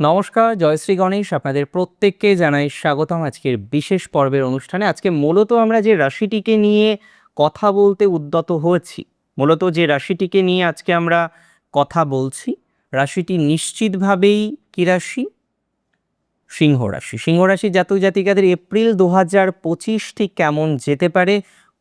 নমস্কার জয়শ্রী গণেশ। আপনাদের প্রত্যেককে জানাই স্বাগতম আজকের বিশেষ পর্বের অনুষ্ঠানে। আজকে মূলত আমরা যে রাশিটিকে নিয়ে কথা বলতে উদ্যত হয়েছি, মূলত যে রাশিটিকে নিয়ে আজকে আমরা কথা বলছি, রাশিটি নিশ্চিতভাবেই কী রাশি? সিংহ রাশি। সিংহ রাশি জাতক জাতিকাদের এপ্রিল দু হাজার পঁচিশ ঠিক কেমন যেতে পারে?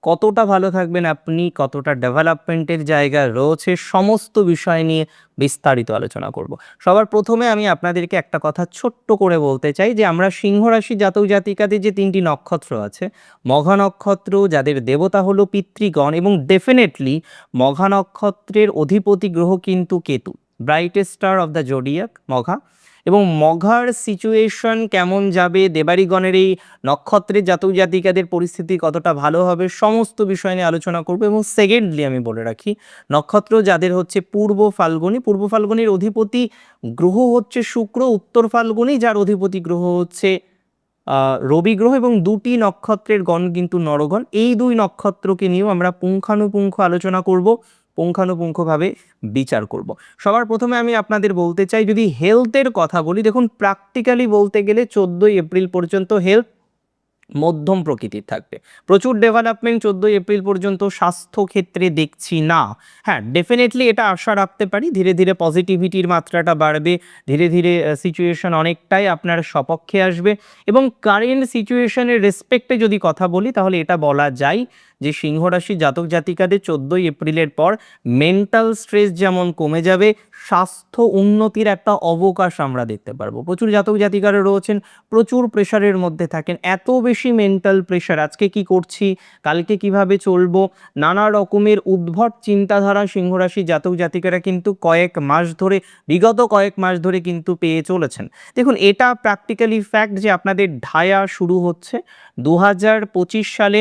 কতটা ভালো থাকবেন আপনি, কতটা ডেভেলপমেন্টের জায়গা রয়েছে, সমস্ত বিষয় নিয়ে বিস্তারিত আলোচনা করব। সবার প্রথমে আমি আপনাদেরকে একটা কথা ছোট্ট করে বলতে চাই যে আমরা সিংহ রাশি জাতক জাতিকাদের যে তিনটি নক্ষত্র আছে, মঘা নক্ষত্র যাদের দেবতা হলো পিতৃগণ এবং ডেফিনেটলি মঘা নক্ষত্রের অধিপতি গ্রহ কিন্তু Ketu brightest star of the zodiac Magha. এবং মঘার সিচুয়েশন কেমন যাবে? দেবারিগণের এই নক্ষত্রের জাতক জাতিকাদের পরিস্থিতি কতটা ভালো হবে? সমস্ত বিষয় নিয়ে আলোচনা করব এবং সেকেন্ডলি আমি বলে রাখি, নক্ষত্র যাদের হচ্ছে পূর্ব ফাল্গুনি, পূর্ব ফাল্গুনির অধিপতি গ্রহ হচ্ছে শুক্র, উত্তর ফাল্গুনি, যার অধিপতি গ্রহ হচ্ছে রবি গ্রহ এবং দুটি নক্ষত্রের গণ কিন্তু নরগণ। এই দুই নক্ষত্রকে নিয়েও আমরা পুঙ্খানুপুঙ্খ আলোচনা করব। পুঙ্খানুপুঙ্খভাবে বিচার করব। সবার প্রথমে আমি আপনাদের বলতে চাই, যদি হেলথের কথা বলি, দেখুন প্র্যাকটিক্যালি বলতে গেলে চোদ্দোই এপ্রিল পর্যন্ত হেলথ মধ্যম প্রকৃতির থাকবে। প্রচুর ডেভেলপমেন্ট চোদ্দোই এপ্রিল পর্যন্ত স্বাস্থ্য ক্ষেত্রে দেখছি না। হ্যাঁ ডেফিনেটলি এটা আশা রাখতে পারি, ধীরে ধীরে পজিটিভিটির মাত্রাটা বাড়বে, ধীরে ধীরে সিচুয়েশন অনেকটাই আপনার সপক্ষে আসবে এবং কারেন্ট সিচুয়েশনের রেসপেক্টে যদি কথা বলি, তাহলে এটা বলা যায় যে সিংহ রাশি জাতক জাতিকাদের চোদ্দোই এপ্রিলের পর মেন্টাল স্ট্রেস যেমন কমে যাবে, স্বাস্থ্য উন্নতির একটা অবকাশ আমরা দেখতে পারব। প্রচুর জাতক জাতিকারা রয়েছেন, প্রচুর প্রেশারের মধ্যে থাকেন, এত বেশি মেন্টাল প্রেশার আজকে কি করছি, কালকে কীভাবে চলবো, নানা রকমের উদ্ভট চিন্তাধারা সিংহরাশি জাতক জাতিকারা কিন্তু কয়েক মাস ধরে, বিগত কয়েক মাস ধরে কিন্তু পেয়ে চলেছেন। দেখুন, এটা প্র্যাকটিক্যালি ফ্যাক্ট যে আপনাদের ঢায়া শুরু হচ্ছে দু হাজার পঁচিশ সালে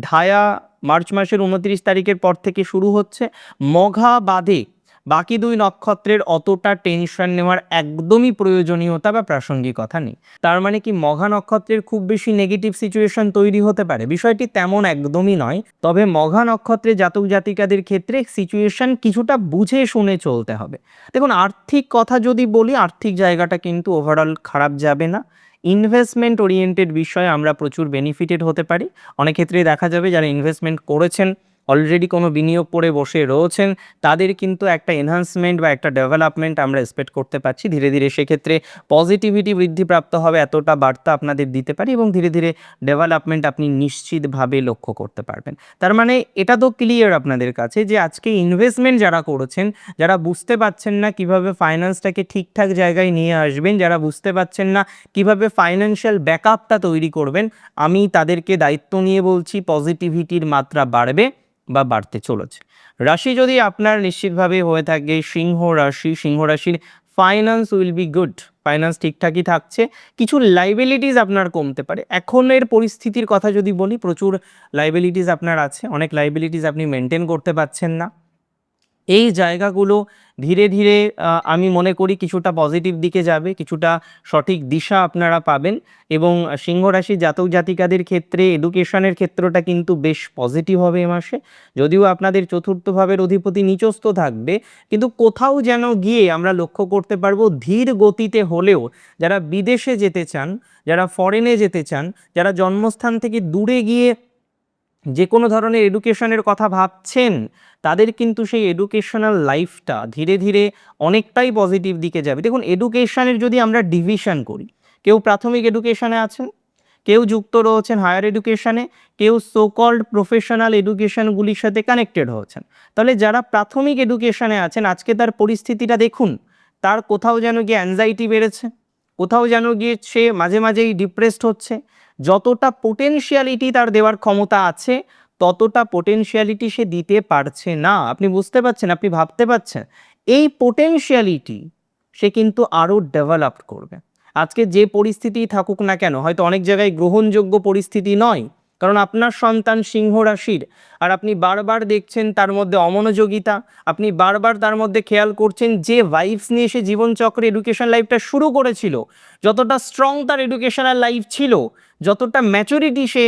ঢায়া মার্চ মাসের উনত্রিশ তারিখের পর থেকে শুরু হচ্ছে। মঘা বাদে বাকি দুই নক্ষত্রের অতটা টেনশন নেওয়ার একদমই প্রয়োজনীয়তা বা প্রাসঙ্গিকতা নেই। তার মানে কি মঘা নক্ষত্রের খুব বেশি নেগেটিভ সিচুয়েশন তৈরি হতে পারে। বিষয়টি তেমন একদমই নয়। তবে মঘা নক্ষত্রে জাতক জাতিকাদের ক্ষেত্রে সিচুয়েশন কিছুটা বুঝে শুনে চলতে হবে। দেখুন, আর্থিক কথা যদি বলি, আর্থিক জায়গাটা কিন্তু ওভারঅল খারাপ যাবে না। ইনভেস্টমেন্ট ওরিয়েন্টেড বিষয়ে আমরা প্রচুর বেনিফিটেড হতে পারি। অনেক ক্ষেত্রেই দেখা যাবে যারা ইনভেস্টমেন্ট করেছেন অলরেডি কোনো বিনিয়োগ করে বসে রয়েছেন, তাদের কিন্তু একটা এনহান্সমেন্ট বা একটা ডেভেলপমেন্ট আমরা এক্সপেক্ট করতে পারছি। ধীরে ধীরে সেক্ষেত্রে পজিটিভিটি বৃদ্ধিপ্রাপ্ত হবে, এতটা বার্তা আপনাদের দিতে পারি এবং ধীরে ধীরে ডেভেলপমেন্ট আপনি নিশ্চিতভাবে লক্ষ্য করতে পারবেন। তার মানে এটা তো ক্লিয়ার আপনাদের কাছে যে আজকে ইনভেস্টমেন্ট যারা করেছেন, যারা বুঝতে পারছেন না কীভাবে ফাইন্যান্সটাকে ঠিকঠাক জায়গায় নিয়ে আসবেন, যারা বুঝতে পারছেন না কীভাবে ফাইন্যান্সিয়াল ব্যাকআপটা তৈরি করবেন, আমি তাদেরকে দায়িত্ব নিয়ে বলছি পজিটিভিটির মাত্রা বাড়বে। বা বাড়তে চলেছে। রাশি যদি আপনার নিশ্চিতভাবে হয়ে থাকে, সিংহ রাশি, সিংহ রাশির finance will be good finance ঠিকঠাকই থাকছে, কিছু লাইবিলিটিস আপনার কমতে পারে। এখনের পরিস্থিতির কথা যদি বলি, প্রচুর লাইবিলিটিস আপনার আছে, অনেক লাইবিলিটিস আপনি মেনটেন করতে পারছেন না। এই জায়গাগুলো ধীরে ধীরে আমি মনে করি কিছুটা পজিটিভ দিকে যাবে, কিছুটা সঠিক দিশা আপনারা পাবেন এবং সিংহ রাশি জাতক জাতিকাদের ক্ষেত্রে এডুকেশনের ক্ষেত্রটা কিন্তু বেশ পজিটিভ হবে এ মাসে। যদিও আপনাদের চতুর্থ ভাবের অধিপতি নিচস্থ থাকবে, কিন্তু কোথাও যেন গিয়ে আমরা লক্ষ্য করতে পারব ধীর গতিতে হলেও যারা বিদেশে যেতে চান, যারা ফরেনে যেতে চান, যারা জন্মস্থান থেকে দূরে গিয়ে যে কোনো ধরনের এডুকেশনের কথা ভাবছেন, তাদের কিন্তু সেই এডুকেশনাল লাইফটা ধীরে ধীরে অনেকটাই পজিটিভ দিকে যাবে। দেখুন, এডুকেশনের যদি আমরা ডিভিশন করি, কেউ প্রাথমিক এডুকেশনে আছেন, কেউ যুক্ত রয়েছেন হায়ার এডুকেশনে, কেউ সোকল্ড প্রফেশনাল এডুকেশনগুলির সাথে কানেক্টেড হয়েছেন, তাহলে যারা প্রাথমিক এডুকেশনে আছেন, আজকে তার পরিস্থিতিটা দেখুন, তার কোথাও যেন গিয়ে অ্যাংজাইটি বেড়েছে, কোথাও যেন গিয়ে সে মাঝে মাঝেই ডিপ্রেসড হচ্ছে যতটা পোটেনশিয়ালিটি তার দেওয়ার ক্ষমতা আছে, ততটা পোটেনশিয়ালিটি সে দিতে পারছে না। আপনি বুঝতে পারছেন? আপনি ভাবতে পারছেন? এই পোটেনশিয়ালিটি সে কিন্তু আরও ডেভেলপ করবে। আজকে যে পরিস্থিতি থাকুক না কেন, হয়তো অনেক জায়গায় গ্রহণযোগ্য পরিস্থিতি নয়, কারণ আপনার সন্তান সিংহ রাশির, আর আপনি বারবার দেখছেন তার মধ্যে অমনোযোগিতা, আপনি বারবার তার মধ্যে খেয়াল করছেন যে ভাইবস নিয়ে সে জীবনচক্রে এডুকেশন লাইফটা শুরু করেছিল, যতটা স্ট্রং তার এডুকেশনাল লাইফ ছিল যতটা ম্যাচুরিটি সে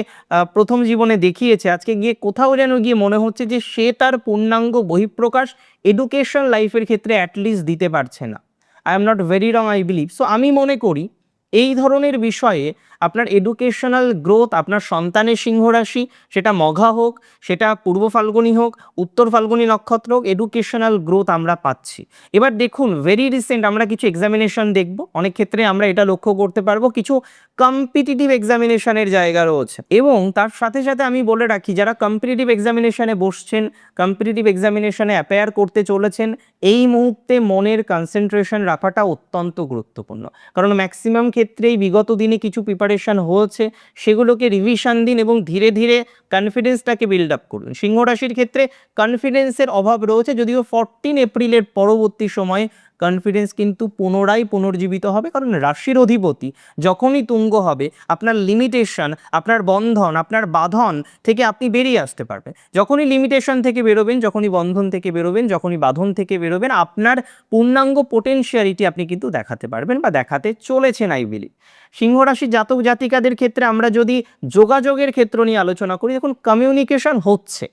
প্রথম জীবনে দেখিয়েছে, আজকে গিয়ে কোথাও যেন গিয়ে মনে হচ্ছে যে সে তার পূর্ণাঙ্গ বহিঃপ্রকাশ এডুকেশন লাইফের ক্ষেত্রে অ্যাটলিস্ট দিতে পারছে না। I am not very wrong I believe so আমি মনে করি, এই ধরনের বিষয়ে আপনার এডুকেশনাল গ্রোথ আপনার সন্তানের সিংহ রাশি, সেটা মঘা হোক, সেটা পূর্ব ফাল্গুনি হোক, উত্তর ফাল্গুনি নক্ষত্র হোক এডুকেশনাল গ্রোথ আমরা পাচ্ছি। এবার দেখুন ভেরি রিসেন্ট আমরা কিছু এক্সামিনেশন দেখব। অনেক ক্ষেত্রে আমরা এটা লক্ষ্য করতে পারব, কিছু কম্পিটিটিভ এক্সামিনেশনের জায়গা রয়েছে। এবং তার সাথে সাথে আমি বলে রাখি, যারা কম্পিটিটিভ এক্সামিনেশনে বসছেন কম্পিটিটিভ এক্সামিনেশনে অ্যাপেয়ার করতে চলেছেন, এই মুহূর্তে মনের কনসেন্ট্রেশন রাখাটা অত্যন্ত গুরুত্বপূর্ণ। কারণ ম্যাক্সিমাম ক্ষেত্রেই বিগত দিনে কিছু প্রিপারেশন হয়েছে, সেগুলোকে রিভিশন দিন এবং ধীরে ধীরে কনফিডেন্সটাকে বিল্ড আপ করুন। সিংহ রাশির ক্ষেত্রে কনফিডেন্সের অভাব রয়েছে, যদিও ফরটিন এপ্রিলের পরবর্তী সময়ে কনফিডেন্স কিন্তু পুনরায় পুনর্জীবিত হবে, কারণ রাশির অধিপতি যখনই তুঙ্গ হবে, আপনার লিমিটেশন আপনার বন্ধন, আপনার বাঁধন থেকে আপনি বেরিয়ে আসতে পারবেন। যখনই লিমিটেশন থেকে বেরোবেন, যখনই বন্ধন থেকে বেরোবেন, যখনই বাঁধন থেকে বেরোবেন, আপনার পূর্ণাঙ্গ পোটেনশিয়ালিটি আপনি কিন্তু দেখাতে পারবেন বা দেখাতে চলেছেন আই বিলি সিংহ রাশি জাতক জাতিকাদের ক্ষেত্রে আমরা যদি যোগাযোগের ক্ষেত্র নিয়ে আলোচনা করি, দেখুন কমিউনিকেশন হচ্ছে।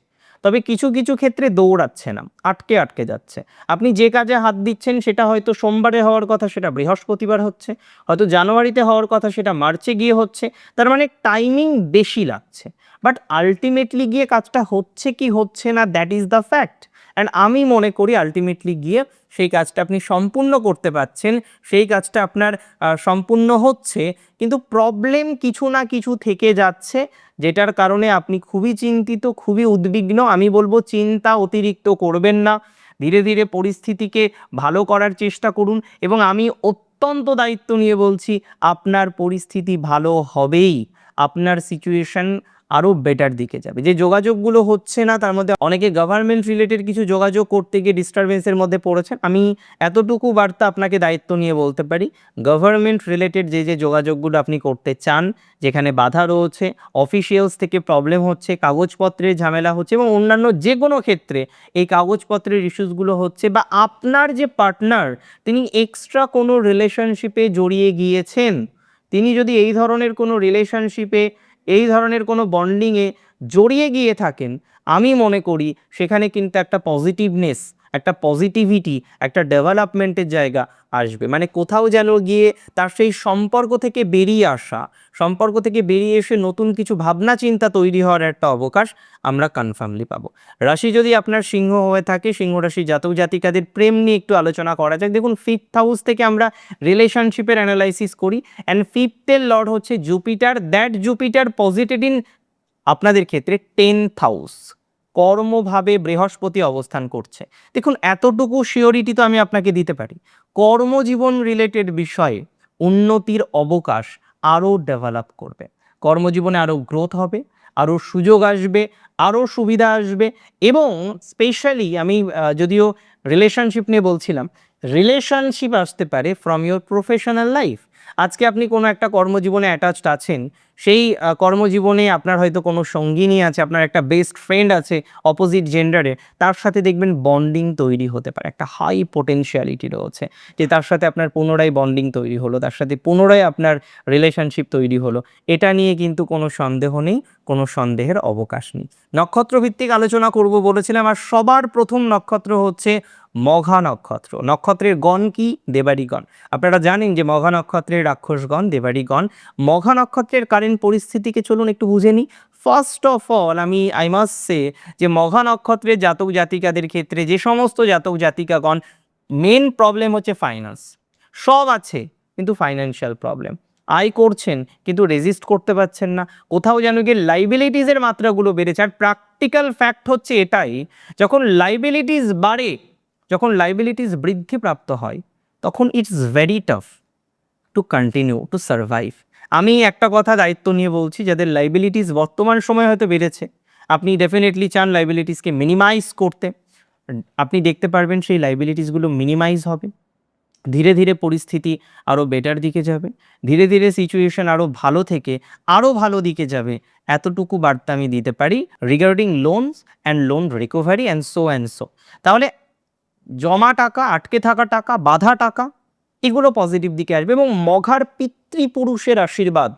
তবে কিছু কিছু ক্ষেত্রে দৌড়াচ্ছে না, আটকে আটকে যাচ্ছে। আপনি যে কাজে হাত দিচ্ছেন সেটা হয়তো সোমবারে হওয়ার কথা সেটা বৃহস্পতিবার হচ্ছে, হয়তো জানুয়ারিতে হওয়ার কথা সেটা মার্চে গিয়ে হচ্ছে, তার মানে টাইমিং বেশি লাগছে। বাট আলটিমেটলি গিয়ে কাজটা হচ্ছে কি হচ্ছে না that is the fact and আমি মনে করি আলটিমেটলি গিয়ে সেই কাজটা আপনি সম্পূর্ণ করতে পারছেন, সেই কাজটা আপনার সম্পূর্ণ হচ্ছে, কিন্তু প্রবলেম কিছু না কিছু থেকে যাচ্ছে, যেটার কারণে আপনি খুবই চিন্তিত, খুবই উদ্বিগ্ন, আমি বলব চিন্তা অতিরিক্ত করবেন না। ধীরে ধীরে পরিস্থিতিকে ভালো করার চেষ্টা করুন এবং আমি অত্যন্ত দায়িত্ব নিয়ে বলছি, আপনার পরিস্থিতি ভালো হবেই। আপনার সিচুয়েশন আরও বেটার দিকে যাবে। যে যোগাযোগগুলো হচ্ছে না, তার মধ্যে অনেকে গভর্নমেন্ট রিলেটেড কিছু যোগাযোগ করতে গিয়ে ডিস্টারবেন্সের মধ্যে পড়েছেন। আমি এতটুকু বার্তা আপনাকে দায়িত্ব নিয়ে বলতে পারি গভর্নমেন্ট রিলেটেড যে যে যোগাযোগগুলো আপনি করতে চান, যেখানে বাধা রয়েছে অফিসিয়ালস থেকে প্রবলেম হচ্ছে, কাগজপত্রের ঝামেলা হচ্ছে এবং অন্যান্য যে কোনো ক্ষেত্রে এই কাগজপত্রের ইস্যুসগুলো হচ্ছে বা আপনার যে পার্টনার তিনি এক্সট্রা কোনো রিলেশনশিপে জড়িয়ে গিয়েছেন, তিনি যদি এই ধরনের কোনো রিলেশনশিপে এই ধরনের কোনো বন্ডিংয়ে জড়িয়ে গিয়ে থাকেন আমি মনে করি সেখানে কিন্তু একটা পজিটিভনেস একটা পজিটিভিটি একটা ডেভেলপমেন্টের জায়গা আসবে। মানে কোথাও যেন গিয়ে তার সেই সম্পর্ক থেকে বেরিয়ে আসা, সম্পর্ক থেকে বেরিয়ে এসে নতুন কিছু ভাবনা চিন্তা তৈরি হওয়ার একটা অবকাশ আমরা কনফার্মলি পাবো। রাশি যদি আপনার সিংহ হয়ে থাকে, সিংহ রাশি জাতক জাতিকাদের প্রেম নিয়ে একটু আলোচনা করা যাক। দেখুন ফিফথ হাউস থেকে আমরা রিলেশনশিপের অ্যানালাইসিস করি অ্যান্ড ফিফথের লর্ড হচ্ছে Jupiter that Jupiter positive in আপনাদের ক্ষেত্রে টেন্থ হাউস কর্মভাবে বৃহস্পতি অবস্থান করছে। দেখুন, এতটুকু শিওরিটি তো আমি আপনাকে দিতে পারি। কর্মজীবন রিলেটেড বিষয়ে উন্নতির অবকাশ আরও ডেভেলপ করবে। কর্মজীবনে আরও গ্রোথ হবে, আরও সুযোগ আসবে, আরও সুবিধা আসবে এবং স্পেশালি আমি যদিও রিলেশনশিপ নিয়ে বলছিলাম রিলেশনশিপ আসতে পারে ফ্রম ইয়োর প্রফেশনাল লাইফ আজকে আপনি কোনো একটা কর্মজীবনে অ্যাটাচড আছেন, সেই কর্মজীবনে আপনার হয়তো কোনো সঙ্গিনী আছে, আপনার একটা বেস্ট ফ্রেন্ড আছে অপোজিট জেন্ডারে তার সাথে দেখবেন বন্ডিং তৈরি হতে পারে। একটা হাই পোটেনশিয়ালিটি রয়েছে যে তার সাথে আপনার পুনরায় বন্ডিং তৈরি হলো, তার সাথে পুনরায় আপনার রিলেশনশিপ তৈরি হলো। এটা নিয়ে কিন্তু কোনো সন্দেহ নেই, কোনো সন্দেহের অবকাশ নেই। নক্ষত্রভিত্তিক আলোচনা করব বলেছিলাম, আর সবার প্রথম নক্ষত্র হচ্ছে মঘা নক্ষত্র। নক্ষত্রের গণ কি? দেবাড়িগণ আপনারা জানেন যে মঘা নক্ষত্রের রাক্ষসগণ দেবাড়িগণ মঘা নক্ষত্রের কারেন্ট পরিস্থিতিকে চলুন একটু বুঝে নিই। ফার্স্ট অফ অল আমি আই সে যে মঘা নক্ষত্রের জাতক জাতিকাদের ক্ষেত্রে যে সমস্ত জাতক জাতিকাগণ মেন প্রবলেম হচ্ছে ফাইন্যান্স সব আছে, কিন্তু ফাইন্যান্সিয়াল প্রবলেম আয় করছেন, কিন্তু রেজিস্ট করতে পারছেন না। কোথাও যেন গিয়ে লাইবিলিটিসের মাত্রাগুলো বেড়েছে। আর প্র্যাকটিক্যাল ফ্যাক্ট হচ্ছে এটাই, যখন লাইবিলিটিস বাড়ে যখন লাইবিলিটিস বৃদ্ধিপ্রাপ্ত হয়, তখন it's very tough to continue to survive আমি একটা কথা দায়িত্ব নিয়ে বলছি, যাদের লাইবিলিটিস বর্তমান সময়ে হয়তো বেড়েছে, আপনি ডেফিনেটলি চান লাইবিলিটিসকে মিনিমাইজ করতে। আপনি দেখতে পারবেন সেই লাইবিলিটিসগুলো মিনিমাইজ হবে। ধীরে ধীরে পরিস্থিতি আরও বেটার দিকে যাবে। ধীরে ধীরে সিচুয়েশন আরও ভালো থেকে আরও ভালো দিকে যাবে। এতটুকু বার্তা আমি দিতে পারি regarding loans and loan recovery and so and so তাহলে জমা টাকা, আটকে থাকা টাকা, বাধা টাকা, এগুলো পজিটিভ দিকে আসবে এবং মঘার পিতৃপুরুষের আশীর্বাদ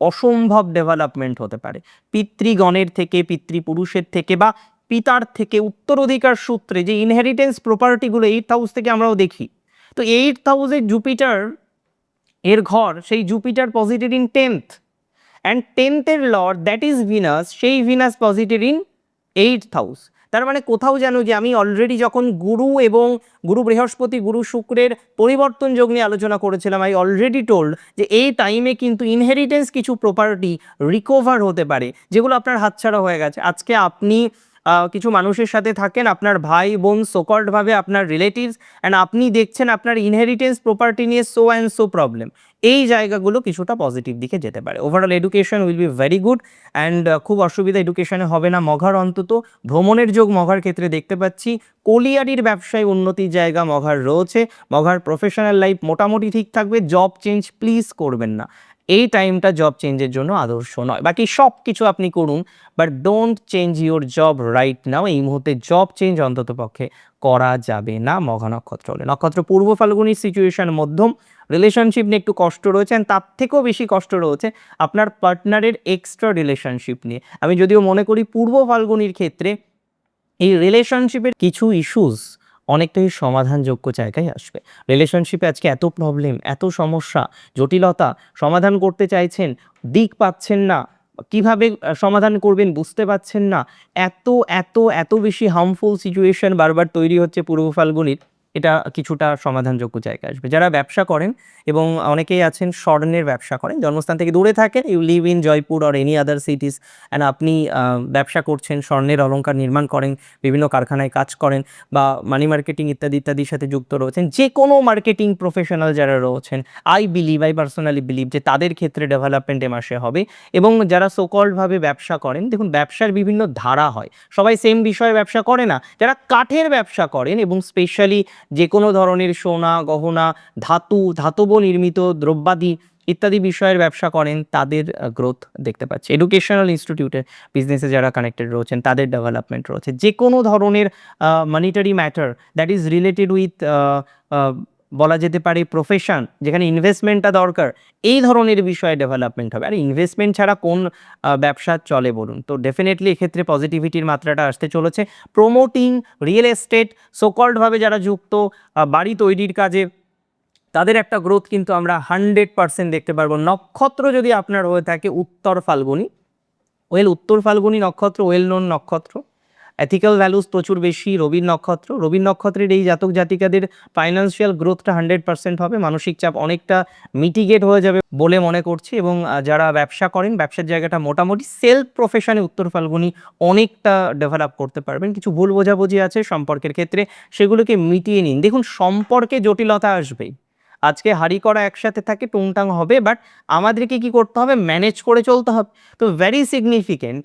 অসম্ভব ডেভেলপমেন্ট হতে পারে। পিতৃগণের থেকে, পিতৃপুরুষের থেকে বা পিতার থেকে উত্তরাধিকার সূত্রে যে ইনহেরিটেন্স প্রপার্টিগুলো এইট হাউস থেকে আমরাও দেখি, তো এইট হাউসে জুপিটার এর ঘর, সেই Jupiter positive in tenth and টেন্থের lord that is Venus সেই Venus positive in eight house তার মানে কোথাও যেন যে আমি অলরেডি যখন গুরু এবং গুরু বৃহস্পতি, গুরু শুক্রের পরিবর্তন যোগ নিয়ে আলোচনা করেছিলাম আই অলরেডি টোল্ড যে এই টাইমে কিন্তু ইনহেরিটেন্স কিছু প্রপার্টি রিকভার হতে পারে, যেগুলো আপনার হাতছাড়া হয়ে গেছে। আজকে আপনি কিছু মানুষের সাথে থাকেন আপনার ভাই বোন সোকল্ডভাবে আপনার রিলেটিভস অ্যান্ড আপনি দেখছেন আপনার ইনহেরিটেন্স প্রপার্টি নিয়ে সো অ্যান্ড সো প্রবলেম এই জায়গাগুলো কিছুটা পজিটিভ দিকে যেতে পারে। Overall education will be very good and খুব অসুবিধা এডুকেশনে হবে না। মঘার অন্তত ভ্রমণের যোগ মঘার ক্ষেত্রে দেখতে পাচ্ছি। কলিয়ারির ব্যবসায় উন্নতির জায়গা মঘার রয়েছে। মঘার প্রফেশনাল লাইফ মোটামুটি ঠিক থাকবে। জব চেঞ্জ প্লিজ করবেন না। এই টাইমটা জব চেঞ্জের জন্য আদর্শ নয়। বাকি সব কিছু আপনি করুন but don't change your job right now এই মুহূর্তে জব চেঞ্জ অন্তত পক্ষে করা যাবে না। মঘা নক্ষত্র হলে। নক্ষত্র পূর্ব ফাল্গুনির সিচুয়েশন মধ্যম। রিলেশনশিপ নিয়ে একটু কষ্ট রয়েছে তার থেকেও বেশি কষ্ট রয়েছে আপনার পার্টনারের এক্সট্রা রিলেশনশিপ নিয়ে। আমি যদিও মনে করি পূর্ব ফাল্গুনির ক্ষেত্রে এই রিলেশনশিপের কিছু ইস্যুস অনেকটাই সমাধানযোগ্য জায়গায় আসবে। রিলেশনশিপে আজকে এত প্রবলেম এত সমস্যা, জটিলতা, সমাধান করতে চাইছেন, দিক পাচ্ছেন না, কীভাবে সমাধান করবেন বুঝতে পারছেন না, এত এত এত বেশি হার্মফুল সিচুয়েশন বারবার তৈরি হচ্ছে পূর্ব ফাল্গুনির। এটা কিছুটা সমাধানযোগ্য জায়গায় আসবে। যারা ব্যবসা করেন এবং অনেকেই আছেন স্বর্ণের ব্যবসা করেন, জন্মস্থান থেকে দূরে থাকেন you live in Jaipur or any other cities and আপনি ব্যবসা করছেন, স্বর্ণের অলঙ্কার নির্মাণ করেন, বিভিন্ন কারখানায় কাজ করেন বা মানি মার্কেটিং ইত্যাদি, ইত্যাদির সাথে যুক্ত রয়েছেন যে কোনো মার্কেটিং প্রফেশনাল যারা রয়েছেন I believe I personally believe যে তাদের ক্ষেত্রে ডেভেলপমেন্ট এ মাসে হবে এবং যারা সোকল্ডভাবে ব্যবসা করেন, দেখুন ব্যবসার বিভিন্ন ধারা হয়। সবাই সেম বিষয়ে ব্যবসা করে না, যারা কাঠের ব্যবসা করেন এবং স্পেশালি যে কোনো ধরনের সোনা, গহনা, ধাতু ধাতব নির্মিত দ্রব্যাদি ইত্যাদি বিষয়ের ব্যবসা করেন, তাদের গ্রোথ দেখতে পাচ্ছি। এডুকেশনাল ইনস্টিটিউটের বিজনেসে যারা কানেক্টেড রয়েছেন, তাদের ডেভেলপমেন্ট রয়েছে। যে কোনো ধরনের monetary matter that is related with বলা যেতে পারে প্রফেশন যেখানে ইনভেস্টমেন্টটা দরকার, এই ধরনের বিষয়ে ডেভেলপমেন্ট হবে। আর ইনভেস্টমেন্ট ছাড়া কোন ব্যবসা চলে বলুন? তো ডেফিনেটলি এক্ষেত্রে পজিটিভিটির মাত্রাটা আসতে চলেছে। প্রোমোটিং রিয়েল এস্টেট সোকল্ডভাবে যারা যুক্ত বাড়ি তৈরির কাজে, তাদের একটা গ্রোথ কিন্তু আমরা হান্ড্রেড পার্সেন্ট দেখতে পারব। নক্ষত্র যদি আপনার হয়ে থাকে উত্তর ফাল্গুনি ওয়েল উত্তর ফাল্গুনি নক্ষত্র ওয়েল নোন নক্ষত্র এথিক্যাল ভ্যালুস প্রচুর বেশি রবির নক্ষত্র। রবির নক্ষত্রের এই জাতক জাতিকাদের ফাইন্যান্সিয়াল গ্রোথটা হান্ড্রেড পার্সেন্ট হবে, মানসিক চাপ অনেকটা মিটিগেট হয়ে যাবে বলে মনে করছি এবং যারা ব্যবসা করেন, ব্যবসার জায়গাটা মোটামুটি সেলফ প্রফেশনে উত্তর ফাল্গুনি অনেকটা ডেভেলপ করতে পারবেন। কিছু ভুল বোঝাবুঝি আছে সম্পর্কের ক্ষেত্রে, সেগুলোকে মিটিয়ে নিন। দেখুন, সম্পর্কে জটিলতা আসবেই। আজকে হারি করা একসাথে থাকে, টুংটাং হবে বাট আমাদেরকে কি করতে হবে? ম্যানেজ করে চলতে হবে। তো ভেরি সিগনিফিকেন্ট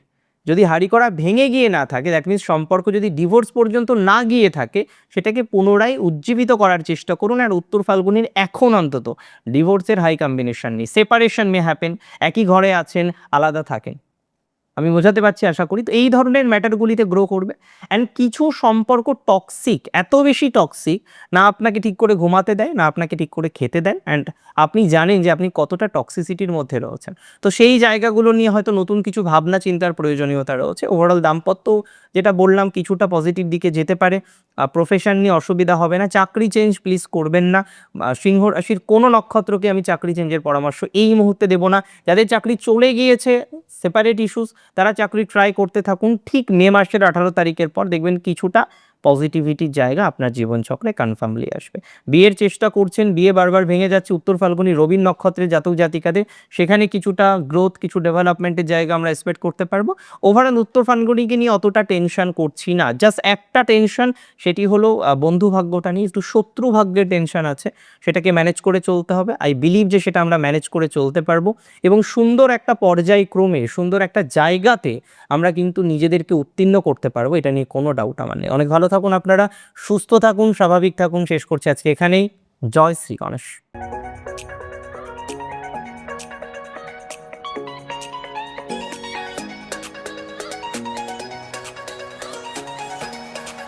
যদি হাড়ি করা ভেঙে গিয়ে না থাকে দ্যাট মিনস সম্পর্ক যদি ডিভোর্স পর্যন্ত না গিয়ে থাকে, সেটাকে পুনরায় উজ্জীবিত করার চেষ্টা করুন আর উত্তর ফাল্গুনির এখন অন্তত ডিভোর্সের হাই কম্বিনেশন নেই সেপারেশন মে হ্যাপেন একই ঘরে আছেন, আলাদা থাকেন। আমি বোঝাতে পারছি, আশা করি। তো এই ধরনের ম্যাটারগুলিতে গ্রো করবে। অ্যান্ড কিছু সম্পর্ক টক্সিক এত বেশি টক্সিক না আপনাকে ঠিক করে ঘুমাতে দেয়, না আপনাকে ঠিক করে খেতে দেন অ্যান্ড আপনি জানেন যে আপনি কতটা টক্সিসিটির মধ্যে রয়েছেন। তো সেই জায়গাগুলো নিয়ে হয়তো নতুন কিছু ভাবনা চিন্তার প্রয়োজনীয়তা রয়েছে। ওভারঅল দাম্পত্য যেটা বললাম, কিছুটা পজিটিভ দিকে যেতে পারে। প্রফেশন নিয়ে অসুবিধা হবে না। চাকরি চেঞ্জ প্লিজ করবেন না। সিংহ রাশির কোনো নক্ষত্রকে আমি চাকরি চেঞ্জের পরামর্শ এই মুহূর্তে দেবো না। যাদের চাকরি চলে গিয়েছে সেপারেট ইস্যুস তারা চাকরি ট্রাই করতে থাকুন ঠিক মে মাসের আঠারো তারিখের পর দেখবেন কিছুটা পজিটিভিটির জায়গা আপনার জীবনচক্রে কনফার্মলি আসবে। বিয়ের চেষ্টা করছেন, বিয়ে বারবার ভেঙে যাচ্ছে, উত্তর ফাল্গুনি রবীন নক্ষত্রের জাতক জাতিকাদের, সেখানে কিছুটা গ্রোথ কিছু ডেভেলপমেন্টের জায়গা আমরা এক্সপেক্ট করতে পারব। ওভারঅল উত্তর ফাল্গুনিকে নিয়ে অতটা টেনশন করছি না। জাস্ট একটা টেনশন সেটি হলো বন্ধু ভাগ্যটা নিয়ে, একটু শত্রু ভাগ্যের টেনশন আছে, সেটাকে ম্যানেজ করে চলতে হবে। আই বিলিভ যে সেটা আমরা ম্যানেজ করে চলতে পারব। এবং সুন্দর একটা পর্যায়ক্রমে, সুন্দর একটা জায়গাতে আমরা কিন্তু নিজেদেরকে উত্তীর্ণ করতে পারব, এটা নিয়ে কোনো ডাউট আমার নেই। অনেক ভালো থাকুন আপনারা সুস্থ থাকুন স্বাভাবিক থাকুন। শেষ করছি আজকে এখানেই। জয় শ্রী গণেশ।